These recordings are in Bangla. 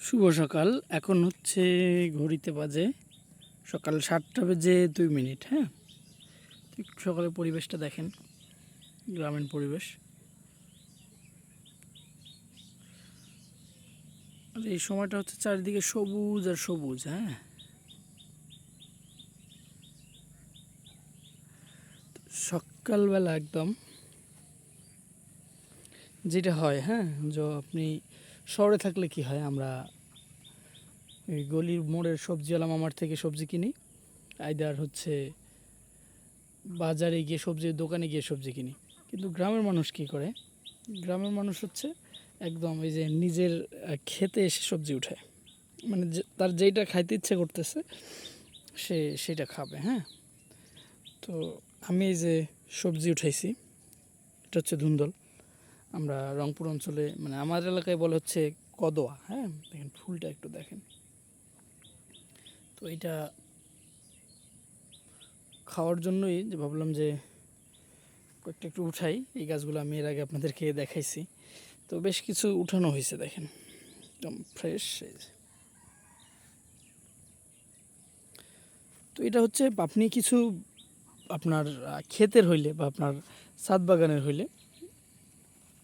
শুভ সকাল। এখন হচ্ছে ঘড়িতে বাজে সকাল সাতটা বেজে দুই মিনিট হ্যাঁ? একটু সকালের পরিবেশটা দেখেন, গ্রামীণ পরিবেশ। আর এই সময়টা হচ্ছে চারিদিকে সবুজ আর সবুজ হ্যাঁ? সকালবেলা একদম যেটা হয় হ্যাঁ? যে আপনি শহরে থাকলে কি হয়? আমরা ওই গলির মোড়ের সবজিওয়ালা মামার থেকে সবজি কিনি। আইদার হচ্ছে বাজারে গিয়ে সবজির দোকানে গিয়ে সবজি কিনি। কিন্তু গ্রামের মানুষ কি করে? গ্রামের মানুষ হচ্ছে একদম এই যে নিজের খেতে এসে সবজি উঠায়। মানে তার যেইটা খাইতে ইচ্ছে করতেছে, সে সেটা খাবে হ্যাঁ? তো আমি এই যে সবজি উঠাইছি, এটা হচ্ছে ধুন্দল। আমরা রংপুর অঞ্চলে মানে আমার এলাকায় বলে হচ্ছে কদোয়া হ্যাঁ? দেখেন, ফুলটা একটু দেখেন। তো এটা খাওয়ার জন্যই যে ভাবলাম যে কয়েকটা একটু উঠাই। এই গাছগুলো আমি এর আগে আপনাদেরকে দেখাইছি। তো বেশ কিছু উঠানো হয়েছে, দেখেন। একদম ফ্রেশ তো এটা হচ্ছে, আপনি কিছু আপনার ক্ষেতের হইলে বা আপনার ছাদ বাগানের হইলে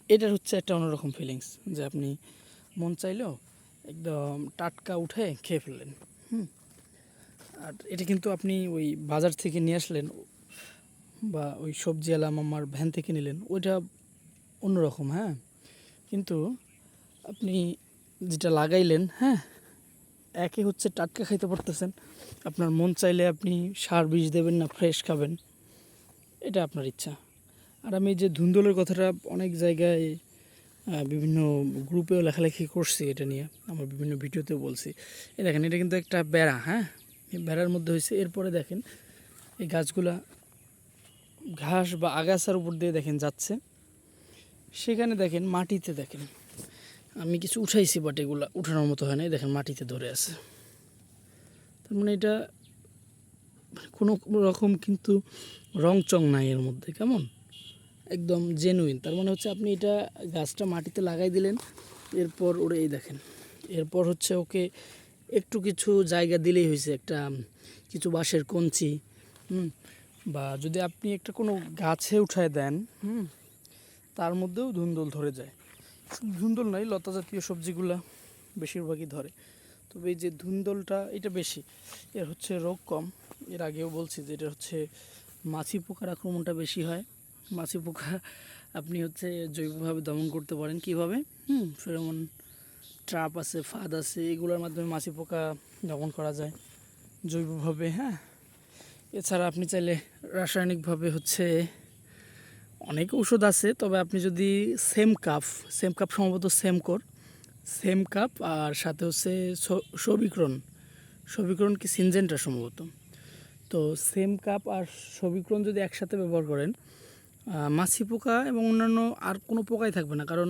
এটার হচ্ছে একটা অন্যরকম ফিলিংস যে আপনি মন চাইলেও একদম টাটকা উঠে খেয়ে ফেললেন, হুম? আর এটা কিন্তু আপনি ওই বাজার থেকে নিয়ে আসলেন, বা ওই সবজি আলাম আমার ভ্যান থেকে নিলেন, ওইটা অন্যরকম হ্যাঁ? কিন্তু আপনি যেটা লাগাইলেন হ্যাঁ? একে হচ্ছে টাটকা খাইতে পারতেছেন, আপনার মন চাইলে আপনি সার বিষ দেবেন না ফ্রেশ খাবেন, এটা আপনার ইচ্ছা। আর আমি যে ধুন্দলের কথাটা অনেক জায়গায় বিভিন্ন গ্রুপেও লেখালেখি করছি এটা নিয়ে, আমার বিভিন্ন ভিডিওতেও বলছি। এই দেখেন, এটা কিন্তু একটা বেড়া হ্যাঁ? এই বেড়ার মধ্যে হয়েছে এরপরে দেখেন, এই গাছগুলা ঘাস বা আগাছার উপর দিয়ে দেখেন যাচ্ছে। সেখানে দেখেন, মাটিতে দেখেন, আমি কিছু উঠাইছি বাট এগুলা উঠানোর মতো হয় না দেখেন, মাটিতে ধরে আছে। তার মানে এটা কোনো রকম কিন্তু রং চং নাই এর মধ্যে, কেমন? একদম জেনুইন তার মানে হচ্ছে আপনি এটা গাছটা মাটিতে লাগাই দিলেন, এরপর ওরে এই দেখেন, এরপর হচ্ছে ওকে একটু কিছু জায়গা দিলেই হয়েছে, একটা কিছু বাঁশের কঞ্চি, হুম, বা যদি আপনি একটা কোনো গাছে উঠায় দেন, হুম, তার মধ্যেও ধুন্দল ধরে যায়। ধুন্দল নাই লতা জাতীয় সবজিগুলা বেশিরভাগই ধরে। তবে এই যে ধুন্দলটা, এটা বেশি। এর হচ্ছে রোগ কম। এর আগেও বলছি যে এটা হচ্ছে মাছি পোকার আক্রমণটা বেশি হয়। মাছি পোকা, আপনি হচ্ছে জৈবভাবে দমন করতে পারেন। কীভাবে? হুম, ফেরোমন ট্রাপ আছে, ফাঁদ আছে, এগুলোর মাধ্যমে মাছি পোকা দমন করা যায় জৈবভাবে হ্যাঁ? এছাড়া আপনি চাইলে রাসায়নিকভাবে হচ্ছে অনেক ওষুধ আছে, তবে আপনি যদি সেম কাপ সেম কাপ সম্ভবত সেম কোর সেম কাপ আর সাথে হচ্ছে সবিক্রণ সবিক্রণ কি সিনজেন্টা সম্ভবত। তো সেম কাপ আর সবিক্রণ যদি একসাথে ব্যবহার করেন মাছি পোকা এবং অন্যান্য আর কোনো পোকাই থাকবে না। কারণ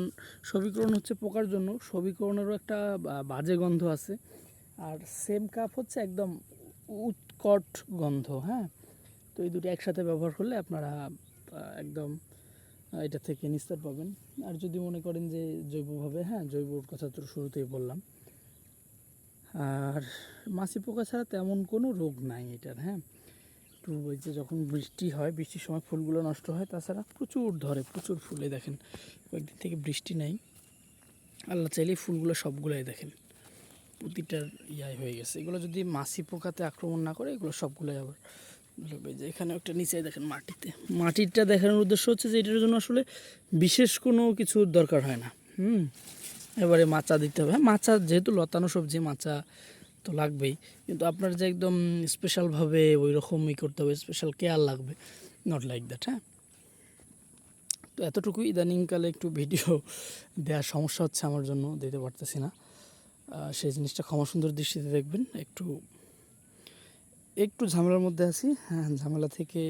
সবিক্রণ হচ্ছে পোকার জন্য। সবিক্রণেরও একটা বাজে গন্ধ আছে। আর সেম কাপ হচ্ছে একদম উৎকট গন্ধ হ্যাঁ? তো এই দুটো একসাথে ব্যবহার করলে আপনারা একদম এটা থেকে নিস্তার পাবেন। আর যদি মনে করেন যে জৈবভাবে হ্যাঁ জৈবর কথা তো শুরুতেই বললাম। আর মাছি পোকা ছাড়া তেমন কোনো রোগ নাই এটার হ্যাঁ? একটু ওই যে যখন বৃষ্টি হয়, বৃষ্টির সময় ফুলগুলো নষ্ট হয়, তাছাড়া প্রচুর ধরে, প্রচুর ফুলে দেখেন। কয়েকদিন থেকে বৃষ্টি নাই। আল্লাহ চাইলেই ফুলগুলো সবগুলোই দেখেন। প্রতিটার ইয়াই হয়ে গেছে। এগুলো যদি মাছি পোকাতে আক্রমণ না করে, এগুলো সবগুলোই আবার যে এখানে একটা নিচে দেখেন মাটিতে। মাটিটা দেখানোর উদ্দেশ্য হচ্ছে যে এটার জন্য আসলে বিশেষ কোনো কিছু দরকার হয় না। হুম? এবারে মাচা দিতে হবে। হ্যাঁ মাচা যেহেতু লতানো সবজি, মাচা তো লাগবেই। কিন্তু আপনার যে একদম স্পেশালভাবে ওই রকমই করতে হবে স্পেশাল কেয়ার লাগবে নট লাইক দ্যাট হ্যাঁ? তো এতটুকু ইদানিংকালে একটু ভিডিও দেওয়ার সমস্যা হচ্ছে আমার জন্য, দিতে পারতেছি না। সেই জিনিসটা ক্ষমা সুন্দর দৃষ্টিতে দেখবেন, একটু একটু ঝামেলার মধ্যে আছি হ্যাঁ ঝামেলা থেকে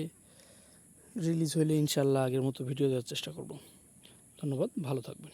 রিলিজ হইলে ইনশাল্লাহ আগের মতো ভিডিও দেওয়ার চেষ্টা করব। ধন্যবাদ, ভালো থাকবেন।